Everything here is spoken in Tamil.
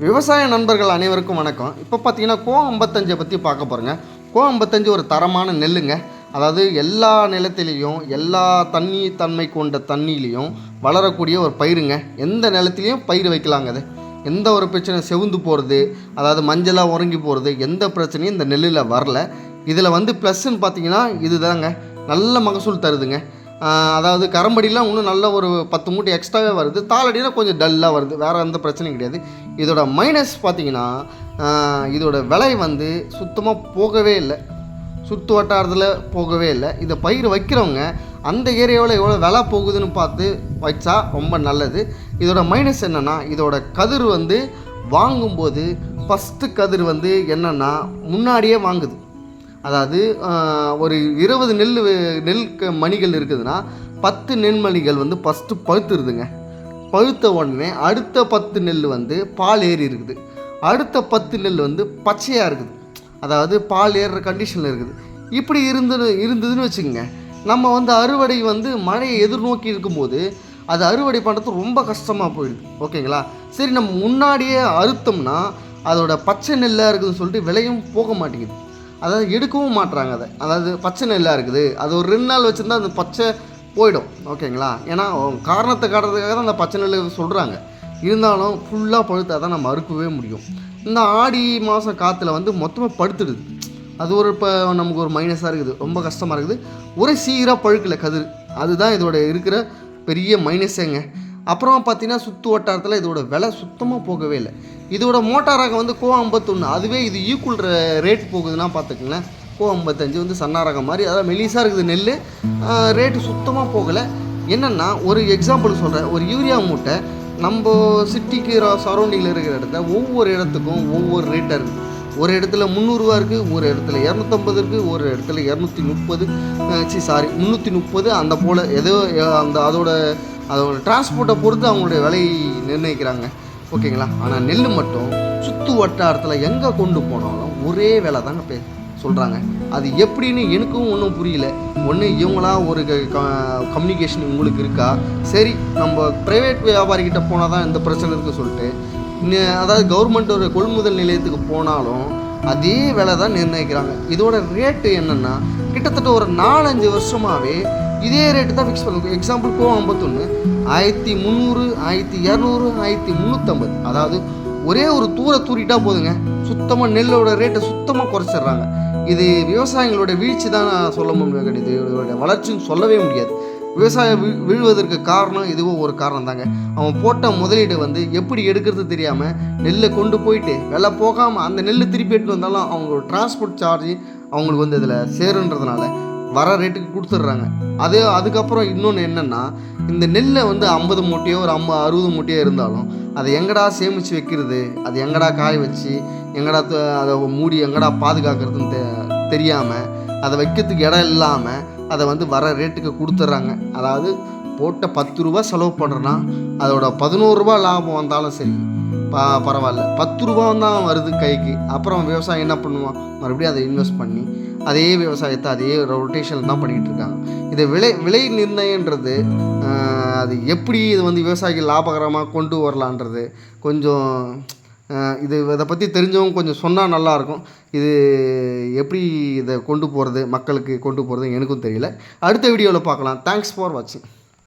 விவசாய நண்பர்கள் அனைவருக்கும் வணக்கம். இப்போ பார்த்தீங்கன்னா கோ ஐம்பத்தஞ்சை பற்றி பார்க்க போகிறோங்க கோ ஐம்பத்தஞ்சு ஒரு தரமான நெல்லுங்க. அதாவது எல்லா நிலத்திலையும் எல்லா தண்ணி தன்மை கொண்ட தண்ணியிலையும் வளரக்கூடிய ஒரு பயிருங்க. எந்த நிலத்திலையும் பயிர் வைக்கலாங்க அது. எந்த ஒரு பிரச்சனை செவுந்து போகிறது அதாவது மஞ்சளாக உறங்கி போகிறது எந்த பிரச்சனையும் இந்த நெல்லில் வரல. இதில் வந்து ப்ளஸ்ன்னு பார்த்தீங்கன்னா இதுதாங்க. நல்ல மகசூல் தருதுங்க. அதாவது கரம்படிலாம் இன்னும் நல்ல ஒரு பத்து மூட்டை எக்ஸ்ட்ராவே வருது. தாளடினா கொஞ்சம் டல்லாக வருது. வேறு எந்த பிரச்சனையும் கிடையாது. இதோட மைனஸ் பார்த்தீங்கன்னா இதோட விலை வந்து சுத்தமாக போகவே இல்லை. சுற்று வட்டாரத்தில் போகவே இல்லை. இதை பயிர் வைக்கிறவங்க அந்த ஏரியாவில் எவ்வளோ விலை போகுதுன்னு பார்த்து வச்சா ரொம்ப நல்லது. இதோட மைனஸ் என்னென்னா இதோட கதிர் வந்து வாங்கும்போது ஃபஸ்ட்டு கதிர் வந்து என்னென்னா முன்னாடியே வாங்குது. அதாவது ஒரு இருபது நெல் நெல் மணிகள் இருக்குதுன்னா பத்து நெல்மணிகள் வந்து ஃபஸ்ட்டு பழுத்துருதுங்க. பழுத்த உடனே அடுத்த பத்து நெல் வந்து பால் ஏறி இருக்குது. அடுத்த பத்து நெல் வந்து பச்சையாக இருக்குது. அதாவது பால் ஏறுற கண்டிஷனில் இருக்குது. இப்படி இருந்து இருந்ததுன்னு வச்சுக்கோங்க. நம்ம வந்து அறுவடை வந்து மழையை எதிர்நோக்கி இருக்கும்போது அது அறுவடை பண்ணுறது ரொம்ப கஷ்டமாக போயிடுது. ஓகேங்களா? சரி நம்ம முன்னாடியே அறுத்தோம்னா அதோட பச்சை நெல்லாக இருக்குதுன்னு சொல்லிட்டு விலையும் போக மாட்டேங்குது. அதாவது எடுக்கவும் மாட்டுறாங்க அதை. அதாவது பச்சை நெல்லாக இருக்குது. அது ஒரு ரெண்டு நாள் வச்சுருந்தா அந்த பச்சை போயிடும். ஓகேங்களா? ஏன்னா காரணத்தை காட்டுறதுக்காக தான் அந்த பச்சை நெல் சொல்கிறாங்க இருந்தாலும் ஃபுல்லாக பழுத்தா தான் நம்ம அறுக்கவே முடியும். இந்த ஆடி மாதம் காற்றுல வந்து மொத்தமாக படுத்துடுது. அது ஒரு இப்போ நமக்கு ஒரு மைனஸாக இருக்குது. ரொம்ப கஷ்டமாக இருக்குது. ஒரே சீராக பழுக்கலை கதிர். அதுதான் இதோட இருக்கிற பெரிய மைனஸேங்க அப்புறம் பார்த்தீங்கன்னா சுற்று வட்டாரத்தில் இதோட விலை சுத்தமாக போகவே இல்லை. இதோட மோட்டாராக வந்து கோ ஐம்பத்தொன்று அதுவே இது ஈக்குவல் ரேட் போகுதுன்னா பார்த்துக்கங்களேன். கோ ஐம்பத்தஞ்சு வந்து சன்னாரகம் மாதிரி அதாவது மெலிசாக இருக்குது நெல் ரேட்டு சுத்தமாக போகலை. என்னென்னா ஒரு எக்ஸாம்பிள் சொல்கிறேன் ஒரு யூரியா மூட்டை நம்ம சிட்டிக்கு சரௌண்டிங்கில் இருக்கிற இடத்த ஒவ்வொரு இடத்துக்கும் ஒவ்வொரு ரேட்டாக இருக்குது ஒரு இடத்துல முந்நூறுரூவா இருக்குது ஒரு இடத்துல இரநூத்தம்பது இருக்குது ஒரு இடத்துல இரநூத்தி முப்பது சி சாரி முந்நூற்றி முப்பது அந்த போல் ஏதோ அந்த அதோட அதோட டிரான்ஸ்போர்ட்டை பொறுத்து அவங்களுடைய விலை நிர்ணயிக்கிறாங்க. ஓகேங்களா? ஆனால் நெல் மட்டும் சுற்று வட்டாரத்தில் எங்கே கொண்டு போனாலும் ஒரே வேலை தாங்க பே சொல்கிறாங்க அது எப்படின்னு எனக்கும் ஒன்றும் புரியல. ஒன்று இவங்களாம் ஒரு கம்யூனிகேஷன் உங்களுக்கு இருக்கா? சரி நம்ம ப்ரைவேட் வியாபாரிகிட்ட போனால் தான் இந்த பிரச்சனை இருக்குன்னு சொல்லிட்டு அதாவது கவர்மெண்ட் ஒரு கொள்முதல் நிலையத்துக்கு போனாலும் அதே விலை தான் நிர்ணயிக்கிறாங்க. இதோட ரேட்டு என்னென்னா கிட்டத்தட்ட ஒரு நாலஞ்சு வருஷமாகவே இதே ரேட்டு தான் ஃபிக்ஸ் பண்ணுவோம் எக்ஸாம்பிள் கோ ஐம்பத்தொன்று ஆயிரத்தி முந்நூறு ஆயிரத்தி இரநூறு ஆயிரத்தி முந்நூற்றம்பது அதாவது ஒரே ஒரு தூரை தூரிட்டா போதுங்க. சுத்தமாக நெல்லோட ரேட்டை சுத்தமாக குறைச்சிடுறாங்க. இது விவசாயிகளோட வீழ்ச்சி தான் நான் சொல்ல முடியும் இதோட வளர்ச்சின்னு சொல்லவே முடியாது. விவசாயம் வீழ்வதற்கு காரணம் இதுவும் ஒரு காரணம் தாங்க அவன் போட்ட முதலீடு வந்து எப்படி எடுக்கிறது தெரியாமல் நெல்லை கொண்டு போயிட்டு வெலை போகாமல் அந்த நெல் திருப்பி எடுத்து வந்தாலும் அவங்களோட டிரான்ஸ்போர்ட் சார்ஜ் அவங்களுக்கு வந்து இதில் சேருன்றதுனால வர ரேட்டுக்கு கொடுத்துட்றாங்க. அதே அதுக்கப்புறம் இன்னொன்று என்னென்னா இந்த நெல்லை வந்து ஐம்பது மூட்டையோ ஒரு ஐம்பது அறுபது மூட்டையோ இருந்தாலும் அதை எங்கடா சேமித்து வைக்கிறது? அது எங்கடா காய வச்சு எங்கடா த- அதை மூடி எங்கடா பாதுகாக்கிறதுன்னு தெ தெரியாமல் அதை வைக்கிறதுக்கு இடம் இல்லாமல் அதை வந்து வர ரேட்டுக்கு கொடுத்துட்றாங்க. அதாவது போட்ட பத்து ரூபா செலவு பண்ணுறேன்னா அதோட பதினோரு ரூபா லாபம் வந்தாலும் சரி ப பரவாயில்ல. பத்து ரூபா தான் வருது கைக்கு. அப்புறம் விவசாயம் என்ன பண்ணுவான்? மறுபடியும் அதை இன்வெஸ்ட் பண்ணி அதே விவசாயத்தை அதே ரொட்டேஷன் தான் பண்ணிகிட்டு இருக்காங்க. இது விலை விலை நிர்ணயன்றது அது எப்படி இது வந்து விவசாயிகள் லாபகரமாக கொண்டு வரலான்றது கொஞ்சம் இது இதை பற்றி தெரிஞ்சவங்க கொஞ்சம் சொன்னால் நல்லாயிருக்கும் இது எப்படி இதை கொண்டு போகிறது மக்களுக்கு கொண்டு போகிறது எனக்கும் தெரியல. அடுத்த வீடியோவில் பார்க்கலாம். தேங்க்ஸ் ஃபார் வாட்சிங்